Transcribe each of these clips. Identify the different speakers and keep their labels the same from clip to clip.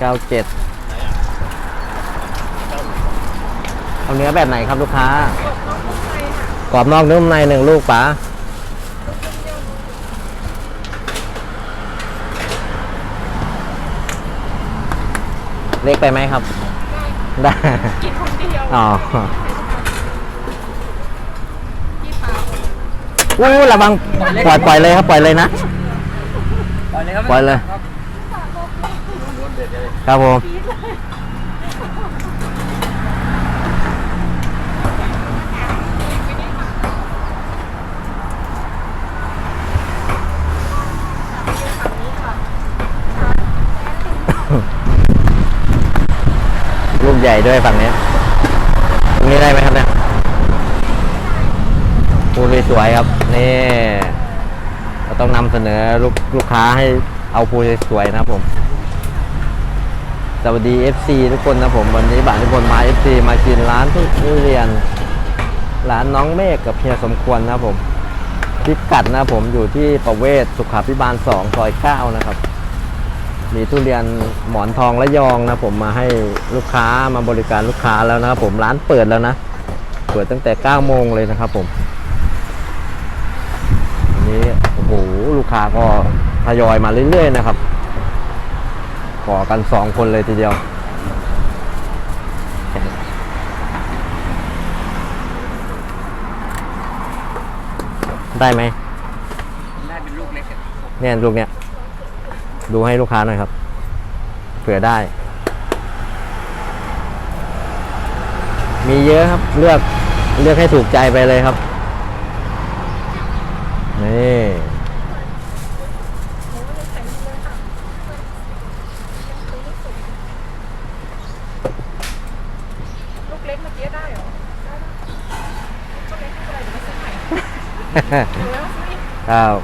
Speaker 1: เก้า
Speaker 2: เจ็ดเอา
Speaker 1: เนื้อแบบไหนครับลูกค้ากรอบนอกนุ่มในหนึ่งลูกป๋าเล็กไปไหมครับ ได้
Speaker 3: กินคนเดียว
Speaker 1: อ๋อ
Speaker 3: พี่พา
Speaker 1: อู้ระวังปล่อยปล่อยเลยครับปล่อยเลยนะ
Speaker 2: ปล่อยเลย ครับ
Speaker 1: ผมลูกใหญ่ด้วยฝั่งนี้ตรงนี้ได้ไหมครับเนี่ยปูสวยๆครับ นี่เราต้องนำเสนอลูกลูกค้าให้เอาปูสวยๆนะครับผม สวัสดี FC ทุกคนนะผมวันนี้บ่าวทุกคนมา FC มากินร้านทุเรียน ร้านน้องเมฆกับเฮียสมควรนะผมพิกัดนะผมอยู่ที่ประเวศสุขาพิบาล2ซอย9นะครับ มีทุเรียนหมอนทองและยองนะผมมาให้ลูกค้ามาบริการลูกค้าแล้วนะครับผมร้านเปิดแล้วนะ เปิดตั้งแต่9โมงเลยนะครับผมวันนี้โอ้โหลูกค้าก็ทยอยมาเรื่อยๆนะครับ ขอกันสองคนเลยทีเดียว ได้ไหม
Speaker 2: ได้เป็นลูกเล็ก
Speaker 1: เนี่ยลูกเนี้ยดูให้ลูกค้าหน่อยครับ เผื่อได้ มีเยอะครับเลือกเลือกให้ถูกใจไปเลยครับ นี่
Speaker 3: เล็กเมื่อกี้ได้เหรอได้ปะลูกเล็กไม่เป็นไรเดี๋ยวมาซื้อใหม่เดี๋ยวแล้วซื้ออีก
Speaker 1: ครับ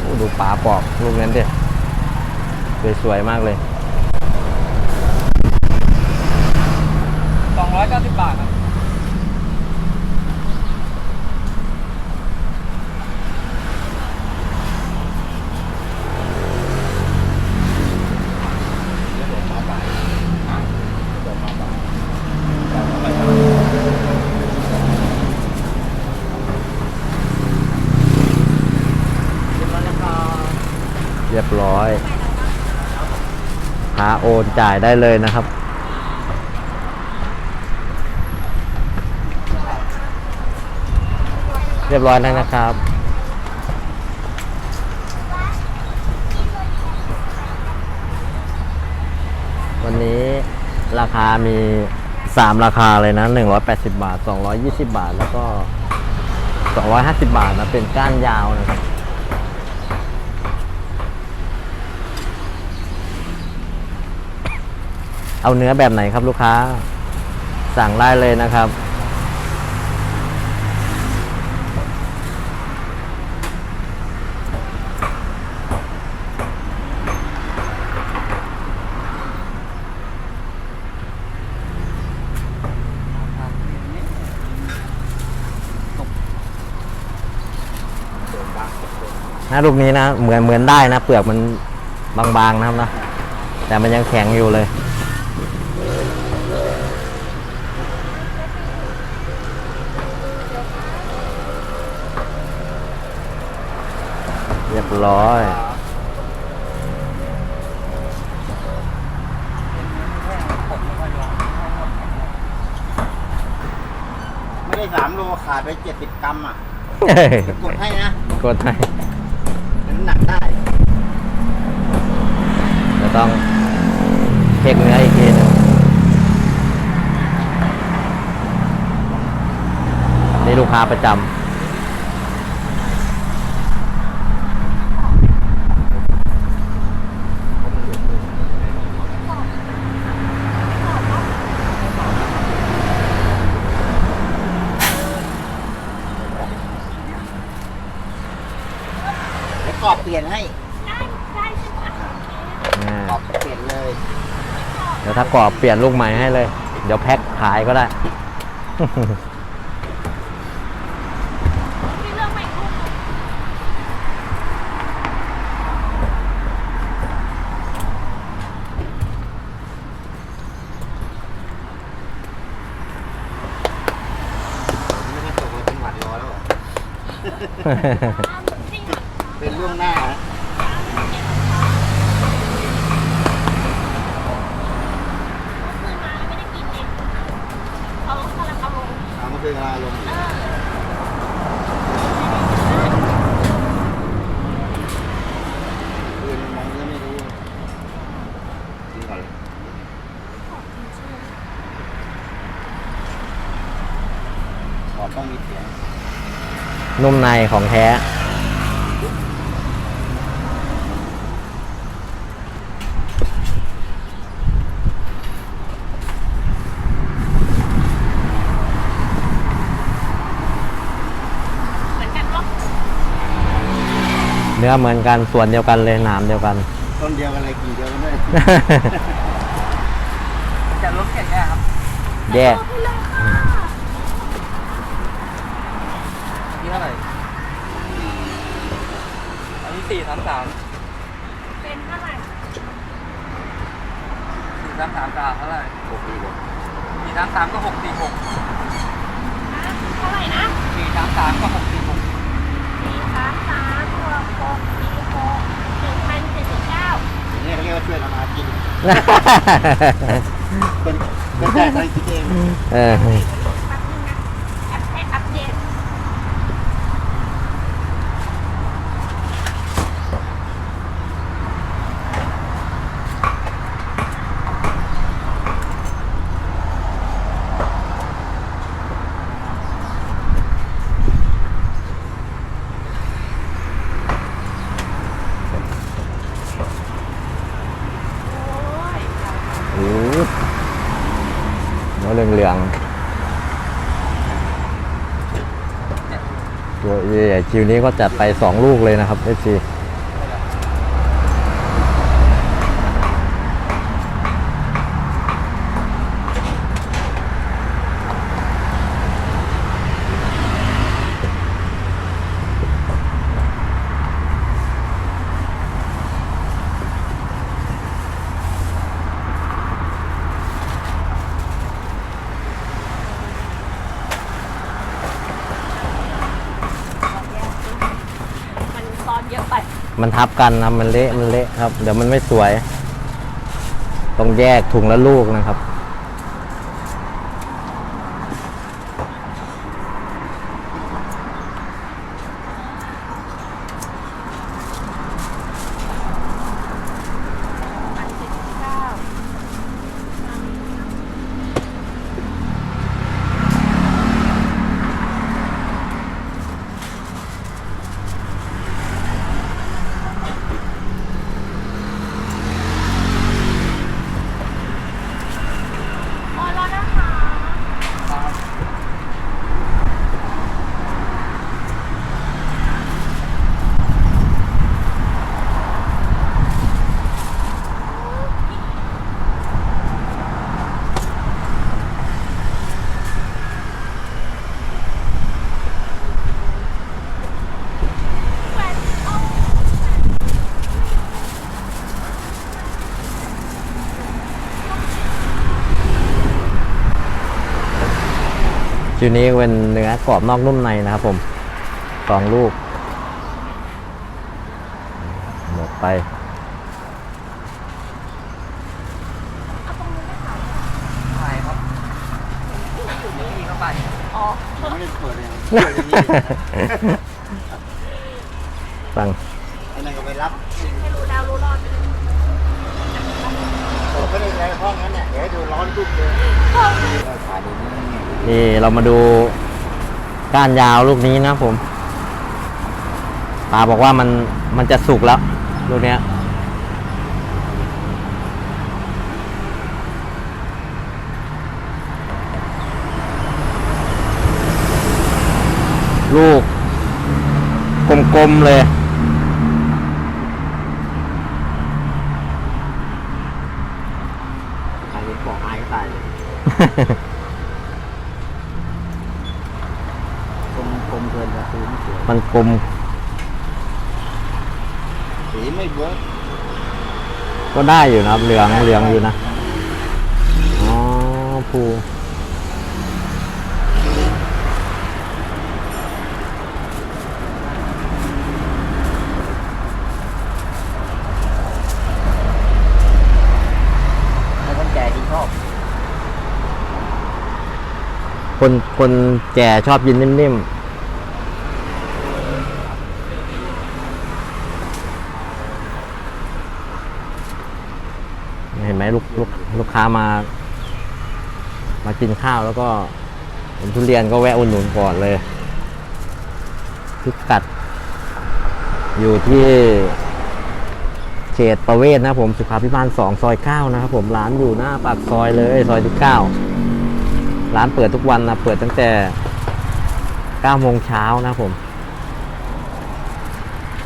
Speaker 1: โอ้ดูปลาปอกลูกนั้นดิสวยๆมากเลย
Speaker 2: สองร้อยเก้าสิบบาทครับ
Speaker 1: เรียบร้อยหาโอ นจ่ายได้เลยนะครับ เรียบร้อยแล้วนะครับ วันนี้ราคามี 3 ราคาเลยนะ 180 บาท 220 บาท แล้วก็ 250 บาทนะ เป็นก้านยาวนะครับ เอาเนื้อแบบไหนครับลูกค้า สั่งได้เลยนะครับ นะลูกนี้นะ เหมือนเหมือนได้นะ เปลือกมันบางๆนะครับนะแต่มันยังแข็งอยู่เลย รียบร้อย
Speaker 4: ไม่ได้สามโลขาดไปเจ็ดสิบกรัมอะกดให้นะ
Speaker 1: กดให้
Speaker 4: น้ำหนักได้
Speaker 1: จะต้องเช็คเนื้ออีกทีหนึงนี่ลูกค้าประจำ
Speaker 4: รอบเปลี่ยนให้
Speaker 3: ได้ได้ใช่ไหม
Speaker 1: อ่าก
Speaker 4: รอบเปลี่ยนเลย
Speaker 1: เดี๋ยวถ้ากรอบเปลี่ยนลูกใหม่ให้เลย เดี๋ยวแพ็คขายก็ได้
Speaker 3: มีเรื่องใหม่คู่
Speaker 4: ไม่ได้ตกรถจังหวัดรอแล้วเหรอ
Speaker 3: จริงเหรอ
Speaker 4: เป็นล่วงหน้านะ
Speaker 3: คืนมาไม่ได้กินเองเขากำลังเอาลง
Speaker 4: เอามาคืนเวลาลงอยู่
Speaker 3: เออ
Speaker 4: คืนมองก็ไม่รู้กินก่อนเลยขอบต้องมีเสียง
Speaker 1: นุ่มในของแท้
Speaker 3: เหมือนกันเนาะ
Speaker 1: เนื้อเหมือนกันส่วนเดียวกันเลยหนามเดียวกัน
Speaker 4: ต้นเดียวกันเลยกี่เดียวกันด้วย
Speaker 2: จะลดแก่แค่ครับ
Speaker 1: แยก
Speaker 3: เอาไปเลยค่ะ
Speaker 2: นี่เท่าไหร่อันนี้ สี่สามสาม
Speaker 3: เป็นเท่าไหร่
Speaker 2: สี่สามสามกาเท่าไหร่
Speaker 4: โอ้โห
Speaker 2: สี่สามสามก็หกสี่หก
Speaker 3: นะเท่าไหร่นะ
Speaker 2: สี่สามสามก็หกสี่หก
Speaker 3: สี่สามสามหกหกสี่หกหนึ่งพันเจ็ดสิบเก้า
Speaker 4: อย่างนี้เขาเรียกว่าช่วยทำมาหากินเป็นเป็นแต่ใครคิดเอง
Speaker 1: เออ
Speaker 3: แป๊บนึงนะแอปให้อัปเดต โอ้ย
Speaker 1: โอ้โหหัวเหลืองๆตัวใหญ่ๆ คิวนี้ก็จัดไปสองลูกเลยนะครับ FC
Speaker 3: มันซ้อนเยอะไป
Speaker 1: มันทับกันนะมันเละมันเละครับ เดี๋ยวมันไม่สวย ต้องแยกถุงละลูกนะครับ
Speaker 3: พันเจ็ดสิบเก้า โอ้รอนะคะ
Speaker 1: คิวนี้เป็นเนื้อกรอบนอกนุ่มในนะครับผมสองลูก หมดไป
Speaker 3: เอาตรงนี้ไม่ขาย
Speaker 2: ถ่ายครับนี่เข้าไป
Speaker 3: อ๋อ
Speaker 4: ผมไม่ได้เปิดเลยเปิดอย่างนี้
Speaker 1: สั่ง
Speaker 4: ไอ้นั่นก็ไปรับ
Speaker 3: ให้รู้แล้วรู้รอดไปเลย
Speaker 4: ผมไม่ได้ในห้องนั้นเนี่ยเดี๋ยวให้ดูร้อนปุ๊บเลยเราถ่ายดูนี่
Speaker 1: นี่เรามาดูก้านยาวลูกนี้นะผมตาบอกว่ามันมันจะสุกแล้วลูกเนี้ยลูกกลมๆเลย
Speaker 4: เกินนะสีไม่ สวย
Speaker 1: มันกลม
Speaker 4: สีไม่เวิร์ก
Speaker 1: ก็ได้อยู่นะครับ เหลืองเหลืองอยู่นะ อ๋อภู
Speaker 4: แล้วคนแก่ที่ชอบ
Speaker 1: คนคนแก่ชอบกินนิ่มๆ เห็นไหมลูกลูกลูก ค้ามา มากินข้าวแล้วก็เห็นทุเรียนก็แวะอุดหนุนก่อนเลย พิกัด อยู่ที่เขตประเวศนะผมสุขาพิบาลสองซอยเก้านะครับผมร้านอยู่หน้าปากซอยเลยซอยที่เก้าร้านเปิดทุกวันนะเปิดตั้งแต่9โมงเช้านะครับผม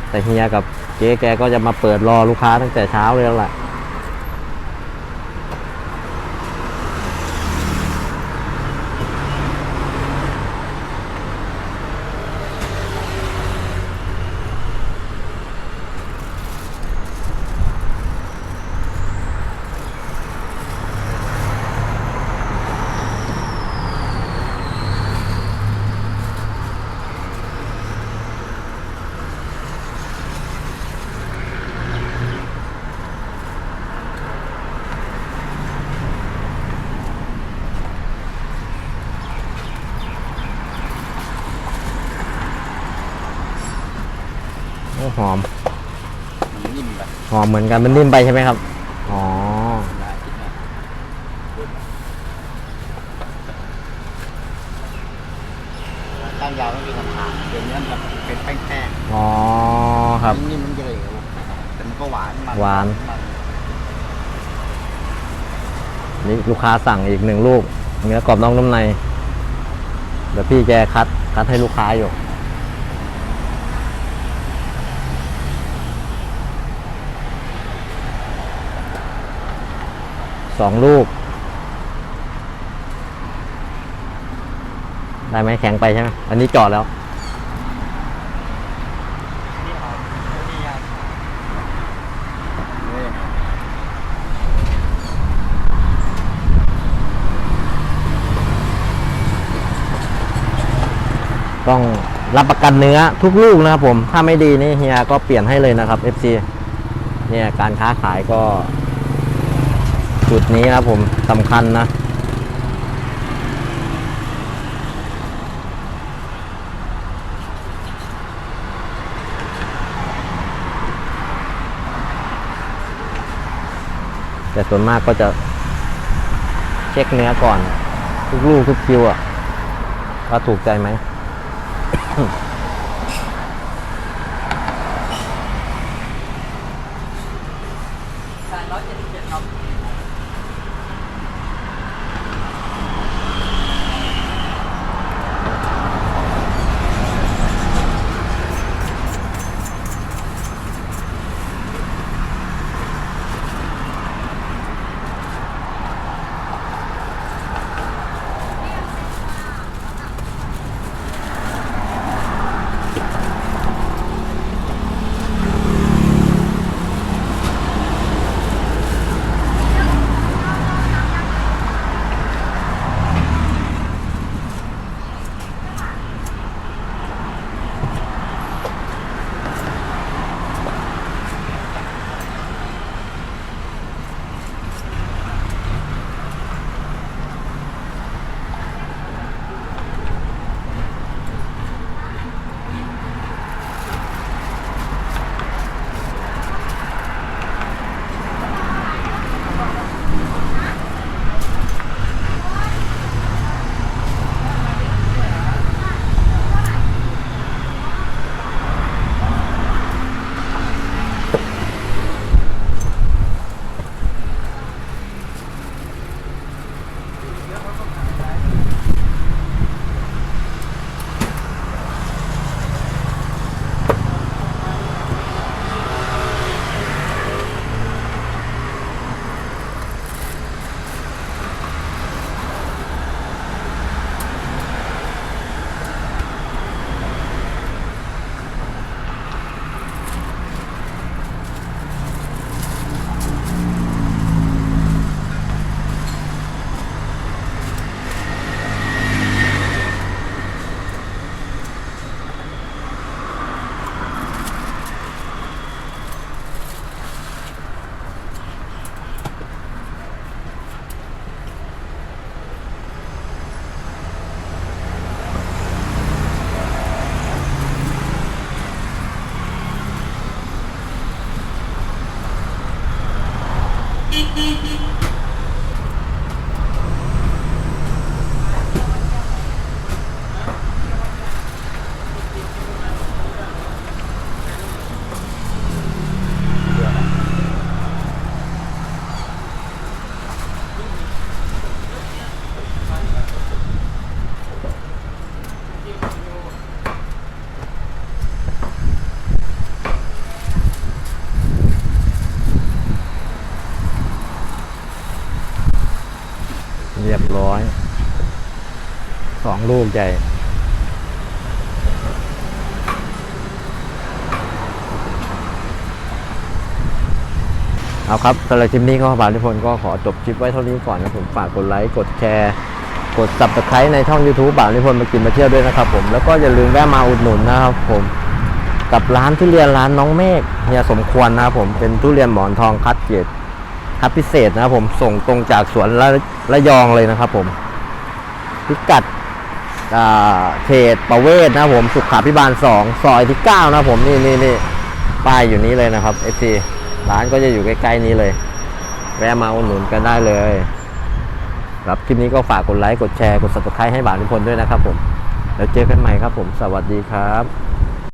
Speaker 1: แต่เฮียกับเจ๊แกก็จะมาเปิดรอลูกค้าตั้งแต่เช้าเลยแล้วล่ะ โอ้หอม
Speaker 4: มันนิ่มไป
Speaker 1: หอม เหมือนกันมันนิ่มไปใช่ไหมครับ อ๋อ
Speaker 4: ได้คิดว่าตั้งยาวไม่มีคำถามเดี๋ยวนี้มันแบบเป็นแป้ง
Speaker 1: อ๋อ
Speaker 4: ๆ
Speaker 1: ครับ
Speaker 4: นิ่มๆมันจะเหลวแต่มันก็หวานมัน
Speaker 1: หวาน
Speaker 4: มัน
Speaker 1: นี่ลูกค้าสั่งอีกหนึ่งลูกเนื้อกรอบนอกนุ่มใน เดี๋ยวพี่แกคัดคัดให้ลูกค้าอยู่ สองลูก ได้ไหมแข็งไปใช่ไหมอันนี้จอดแล้วต้องรับประกันเนื้อทุกลูกนะครับผม ถ้าไม่ดีนี่เฮียก็เปลี่ยนให้เลยนะครับ FC เนี่ยการค้าขายก็ จุดนี้นะผมสำคัญนะแต่ส่วนมากก็จะเช็คเนื้อก่อน ทุกลูกทุกคิวอะว่าถูกใจไหม ลูกใหญ่ เอาครับสำหรับคลิปนี้ก็บาลิพลก็ขอจบคลิปไว้เท่านี้ก่อนนะผมฝากกดไลค์ กดแชร์ กด subscribe ในช่อง YouTube บาลิพลมากินมาเที่ยวด้วยนะครับผมแล้วก็อย่าลืมแวะมาอุดหนุนนะครับผมกับร้านทุเรียนร้านน้องเมฆเนี่ยสมควรนะครับผมเป็นทุเรียนหมอนทองคัดเกรดคัดพิเศษนะครับผมส่งตรงจากสวนระระยองเลยนะครับผมพิกัด เขตประเวศนะผมสุขาพิบาล 2 ซอยที่ 9 นะผมนี่นี่นี่ป้ายอยู่นี้เลยนะครับเอฟซีร้านก็จะอยู่ใกล้ ๆ นี้เลย แวะมาอุดหนุนกันได้เลยครับคลิปนี้ก็ฝากกดไลค์ กดแชร์ กด subscribe ให้บานทุกคนด้วยนะครับผม แล้วเจอกันใหม่ครับผม สวัสดีครับ